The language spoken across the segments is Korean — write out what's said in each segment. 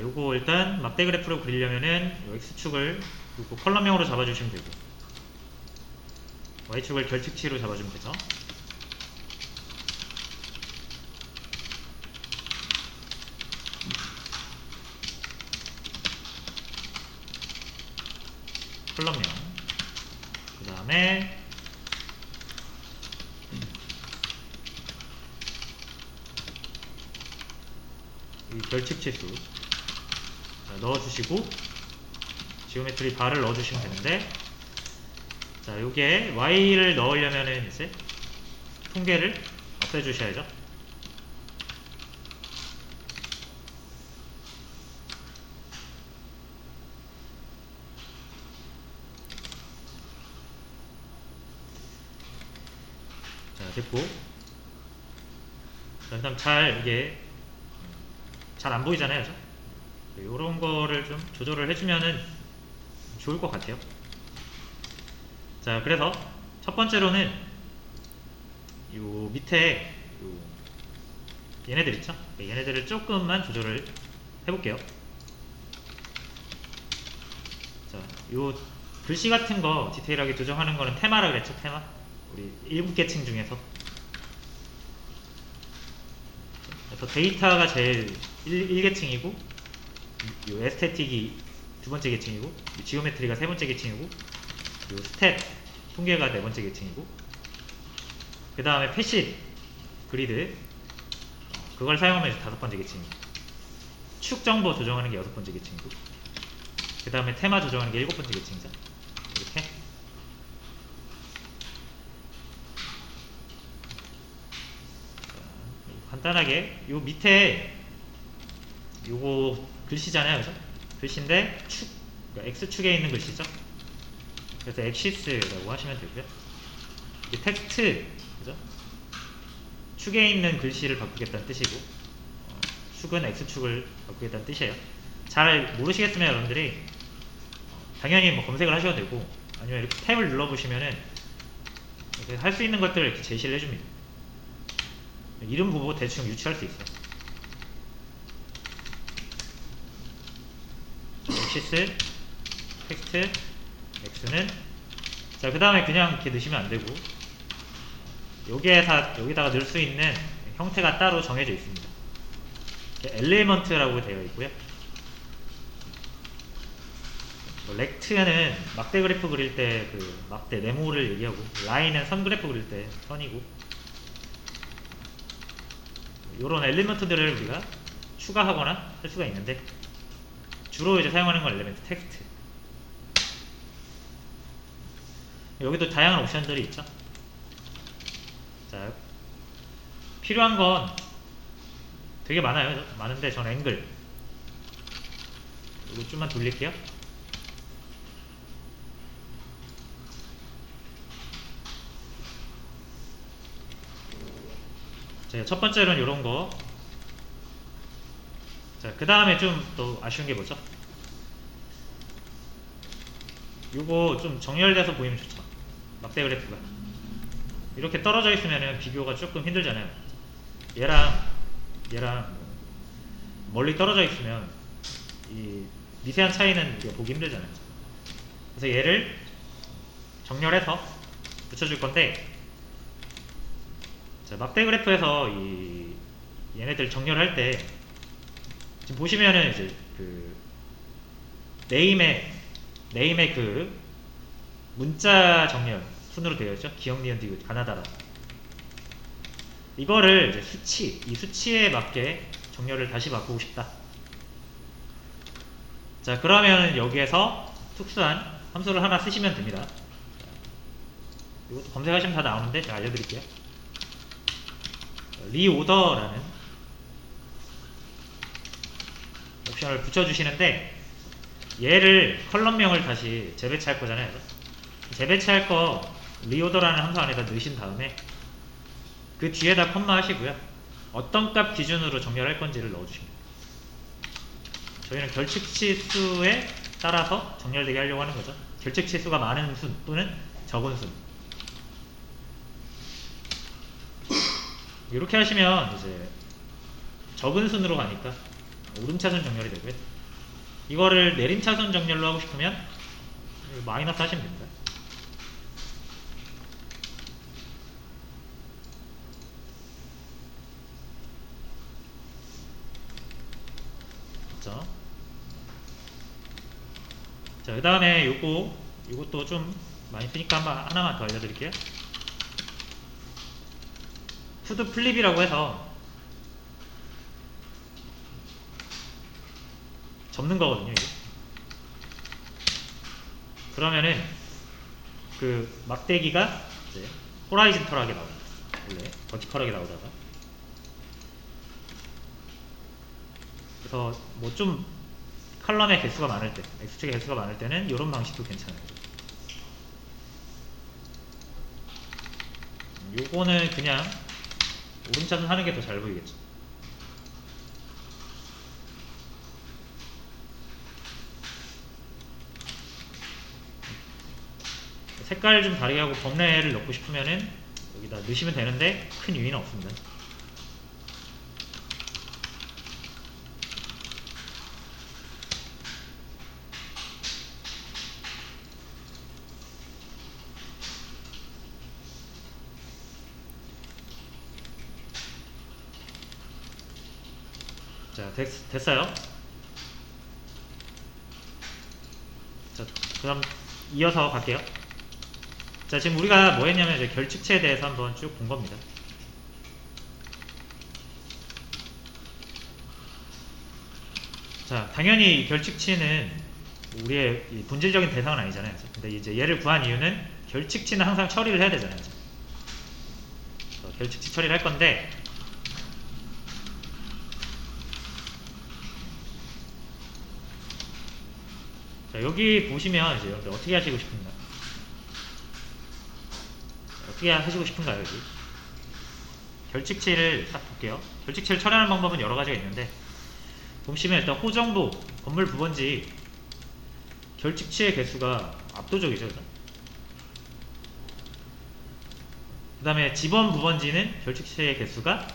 자, 요거 일단 막대 그래프로 그리려면은 요 x축을 요거 컬럼형으로 잡아주시면 되고 y축을 결측치로 잡아주면 되죠. 컬럼형. 그 다음에 이 결측 치수 자, 넣어주시고 지오메트리 바를 넣어주시면 되는데 자 요게 y를 넣으려면은 이제 통계를 없애주셔야죠 자 됐고 자 그다음 잘 이게 잘 안 보이잖아요 그죠? 이런 거를 좀 조절을 해주면은 좋을 것 같아요. 자, 그래서 첫 번째로는 요 밑에 요 얘네들 있죠? 네, 얘네들을 조금만 조절을 해볼게요. 자, 요 글씨 같은 거 디테일하게 조정하는 거는 테마라 그랬죠? 테마? 우리 일곱 계층 중에서 그래서 데이터가 제일 1, 계층이고 이 에스테틱이 두 번째 계층이고 이 지오메트리가 세 번째 계층이고 이 스탯 통계가 네 번째 계층이고 그 다음에 패시 그리드. 어, 그걸 사용하면 이제 다섯 번째 계층이고 축 정보 조정하는 게 여섯 번째 계층이고 그 다음에 테마 조정하는 게 일곱 번째 계층이죠. 이렇게. 자, 간단하게 요 밑에 요거 글씨잖아요, 그죠? 글씨인데 축, 그러니까 x축에 있는 글씨죠. 그래서 엑시스라고 하시면 되고요. 이 텍스트, 그죠? 축에 있는 글씨를 바꾸겠다는 뜻이고, 어, 축은 x축을 바꾸겠다는 뜻이에요. 잘 모르시겠으면 여러분들이 어, 당연히 뭐 검색을 하셔도 되고, 아니면 이렇게 탭을 눌러보시면은 할 수 있는 것들을 이렇게 제시를 해줍니다. 이름 보고 대충 유추할 수 있어요. 엑시스 텍스트 x는 자 그 다음에 그냥 이렇게 넣으시면 안 되고 여기에서 여기다가 넣을 수 있는 형태가 따로 정해져 있습니다. 엘리먼트라고 되어 있고요. 뭐 렉트는 막대 그래프 그릴 때 그 막대 네모를 얘기하고 라인은 선 그래프 그릴 때 선이고 이런 엘리먼트들을 우리가 추가하거나 할 수가 있는데 주로 이제 사용하는 건 엘리멘트 텍스트. 여기도 다양한 옵션들이 있죠. 자, 필요한 건 되게 많아요. 많은데 전 앵글. 이거 좀만 돌릴게요. 자, 첫 번째로는 이런 거. 자, 그 다음에 좀 또 아쉬운 게 뭐죠? 요거 좀 정렬돼서 보이면 좋죠. 막대 그래프가. 이렇게 떨어져 있으면 비교가 조금 힘들잖아요. 얘랑, 얘랑 멀리 떨어져 있으면 이 미세한 차이는 보기 힘들잖아요. 그래서 얘를 정렬해서 붙여줄 건데, 자, 막대 그래프에서 이 얘네들 정렬할 때 지금 보시면은 이제 그 네임의 네임의 그 문자 정렬 순으로 되어 있죠. 기억, 니은, 디귿, 가나다라. 이거를 이제 수치, 이 수치에 맞게 정렬을 다시 바꾸고 싶다. 자, 그러면 여기에서 특수한 함수를 하나 쓰시면 됩니다. 이것도 검색하시면 다 나오는데 제가 알려드릴게요. 리오더라는 옵션을 붙여주시는데 얘를 컬럼명을 다시 재배치할 거잖아요. 재배치할 거 리오더라는 함수 안에다 넣으신 다음에 그 뒤에다 컴마 하시고요. 어떤 값 기준으로 정렬할 건지를 넣어주십니다. 저희는 결측치 수에 따라서 정렬되게 하려고 하는 거죠. 결측치 수가 많은 순 또는 적은 순. 이렇게 하시면 이제 적은 순으로 가니까 오름차순 정렬이 되고요. 이거를 내림차순 정렬로 하고 싶으면 마이너스 하시면 됩니다. 그렇죠? 자, 그 다음에 요거, 요것도 좀 많이 쓰니까 한번 하나만 더 알려드릴게요. 푸드 플립이라고 해서 접는 거거든요, 이게. 그러면은 그 막대기가 이제 호라이즌털하게 나옵니다. 원래 버티컬하게 나오다가 그래서 뭐 좀 칼럼의 개수가 많을 때, X축의 개수가 많을 때는 이런 방식도 괜찮아요. 음, 요거는 그냥 오름차순 하는 게 더 잘 보이겠죠. 색깔 좀 다르게 하고 범례를 넣고 싶으면은 여기다 넣으시면 되는데 큰 유의는 없습니다. 자, 됐, 됐어요. 자, 그럼 이어서 갈게요. 자, 지금 우리가 뭐 했냐면 이제 결칙체에 대해서 한번 쭉 본 겁니다. 자, 당연히 이 결칙치는 우리의 이 본질적인 대상은 아니잖아요. 근데 이제 얘를 구한 이유는 결칙치는 항상 처리를 해야 되잖아요. 결칙치 처리를 할 건데 자, 여기 보시면 이제 여러분들 어떻게 하시고 싶은가? 어떻게 하시고 싶은가요, 여기? 결칙치를 딱 볼게요. 결칙치를 처리하는 방법은 여러 가지가 있는데, 보시면 일단 호정부, 건물 부번지, 결칙치의 개수가 압도적이죠? 그 다음에 지번 부번지는 결칙치의 개수가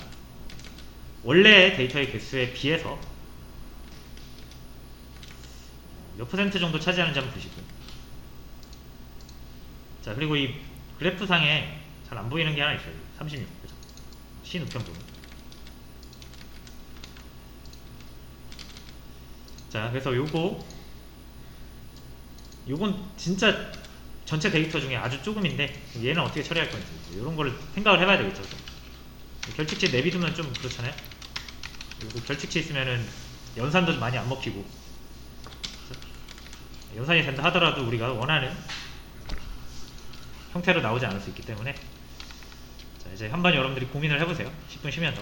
원래 데이터의 개수에 비해서 몇 퍼센트 정도 차지하는지 한번 보시고요. 자, 그리고 이 그래프상에 잘 안 보이는 게 하나 있어요. 36. 그죠? 신우편 부분. 자, 그래서 요거 요건 진짜 전체 데이터 중에 아주 조금인데 얘는 어떻게 처리할 건지 이런 거를 생각을 해봐야 되겠죠. 결칙치 내비두면 좀 그렇잖아요. 그리고 결칙치 있으면은 연산도 많이 안 먹히고 연산이 된다 하더라도 우리가 원하는 형태로 나오지 않을 수 있기 때문에. 자 이제 한번 여러분들이 고민을 해보세요. 10분 쉬면서